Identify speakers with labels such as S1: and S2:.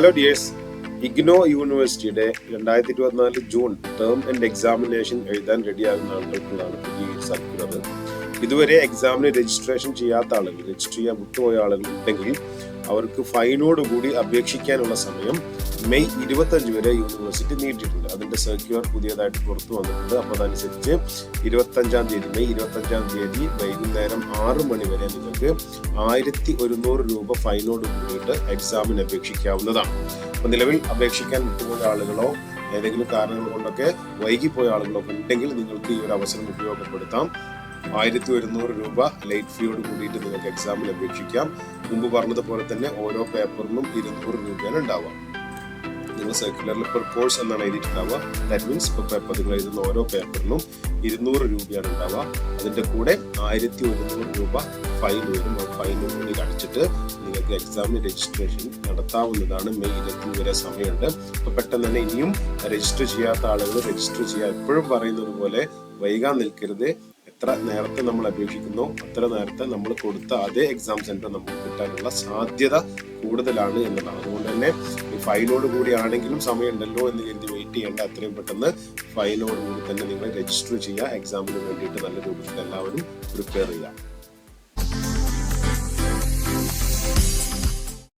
S1: Hello dears IGNOU യൂണിവേഴ്സിറ്റിയുടെ രണ്ടായിരത്തി ഇരുപത്തിനാല് ജൂൺ ടേം ആൻഡ് എക്സാമിനേഷൻ എഴുതാൻ റെഡിയാകുന്ന ആളുകൾക്കുള്ളതാണ് ഈ സർക്കുലർ ഇതുവരെ എക്സാമിന് രജിസ്ട്രേഷൻ ചെയ്യാത്ത ആളുകൾ രജിസ്റ്റർ ചെയ്യാൻ വിട്ടുപോയ ആളുകൾ ഉണ്ടെങ്കിൽ അവർക്ക് ഫൈനോട് കൂടി അപേക്ഷിക്കാനുള്ള സമയം മെയ് ഇരുപത്തഞ്ച് വരെ യൂണിവേഴ്സിറ്റി നീട്ടിയിട്ടുണ്ട്. അതിന്റെ സർക്യുലർ പുതിയതായിട്ട് പുറത്തു വന്നിട്ടുണ്ട്. അപ്പോൾ അതനുസരിച്ച് ഇരുപത്തഞ്ചാം തീയതി മെയ് ഇരുപത്തഞ്ചാം തീയതി വൈകുന്നേരം ആറ് മണി വരെ നിങ്ങൾക്ക് ആയിരത്തി ഒരുന്നൂറ് രൂപ ഫൈനോട് കൂടിയിട്ട് എക്സാമിന് അപേക്ഷിക്കാവുന്നതാണ്. അപ്പൊ നിലവിൽ അപേക്ഷിക്കാൻ വിട്ടുപോയ ആളുകളോ ഏതെങ്കിലും കാരണങ്ങൾ കൊണ്ടൊക്കെ വൈകിപ്പോയ ആളുകളൊക്കെ ഉണ്ടെങ്കിൽ നിങ്ങൾക്ക് ഈ ഒരു അവസരം ഉപയോഗപ്പെടുത്താം. ആയിരത്തി ഒരുന്നൂറ് രൂപ ലേറ്റ് ഫീയോട് കൂടിയിട്ട് നിങ്ങൾക്ക് എക്സാമിൽ അപേക്ഷിക്കാം. മുമ്പ് പറഞ്ഞതുപോലെ തന്നെ ഓരോ പേപ്പറിനും ഇരുന്നൂറ് രൂപയാണ് ഉണ്ടാവുക. നിങ്ങൾ സർക്കുലറിൽ പെർ കോഴ്സ് എന്നാണ് എഴുതിയിട്ടുണ്ടാവുക. ദാറ്റ് മീൻസ് പേപ്പർ നിങ്ങൾ എഴുതുന്ന ഓരോ പേപ്പറിനും ഇരുന്നൂറ് രൂപയാണ് ഉണ്ടാവുക. അതിന്റെ കൂടെ ആയിരത്തി ഒരുന്നൂറ് രൂപ ഫൈൻ വരും. ആ ഫൈൻ കൂടി അടച്ചിട്ട് നിങ്ങൾക്ക് എക്സാമിന് രജിസ്ട്രേഷൻ നടത്താവുന്നതാണ് മെയ് ഇരുപത്തി വരെ സമയമുണ്ട്. അപ്പോൾ പെട്ടെന്ന് തന്നെ ഇനിയും രജിസ്റ്റർ ചെയ്യാത്ത ആളുകൾ രജിസ്റ്റർ ചെയ്യുക എപ്പോഴും പറയുന്നത് പോലെ വൈകാൻ നിൽക്കരുത്. എത്ര നേരത്തെ നമ്മൾ അപേക്ഷിക്കുന്നോ അത്ര നേരത്തെ നമ്മൾ കൊടുത്ത അതേ എക്സാം സെന്റർ നമുക്ക് കിട്ടാനുള്ള സാധ്യത കൂടുതലാണ് എന്നുള്ളതാണ്. അതുകൊണ്ട് തന്നെ ഈ ഫൈനോട് കൂടി ആണെങ്കിലും സമയമുണ്ടല്ലോ എന്ന് കരുതി വെയിറ്റ് ചെയ്യേണ്ട അത്രയും പെട്ടെന്ന് ഫൈനോട് കൂടി തന്നെ നിങ്ങൾ രജിസ്റ്റർ ചെയ്യുക. എക്സാമിന് വേണ്ടിയിട്ട് നല്ല രൂപത്തിൽ എല്ലാവരും പ്രിപ്പയർ ചെയ്യുക.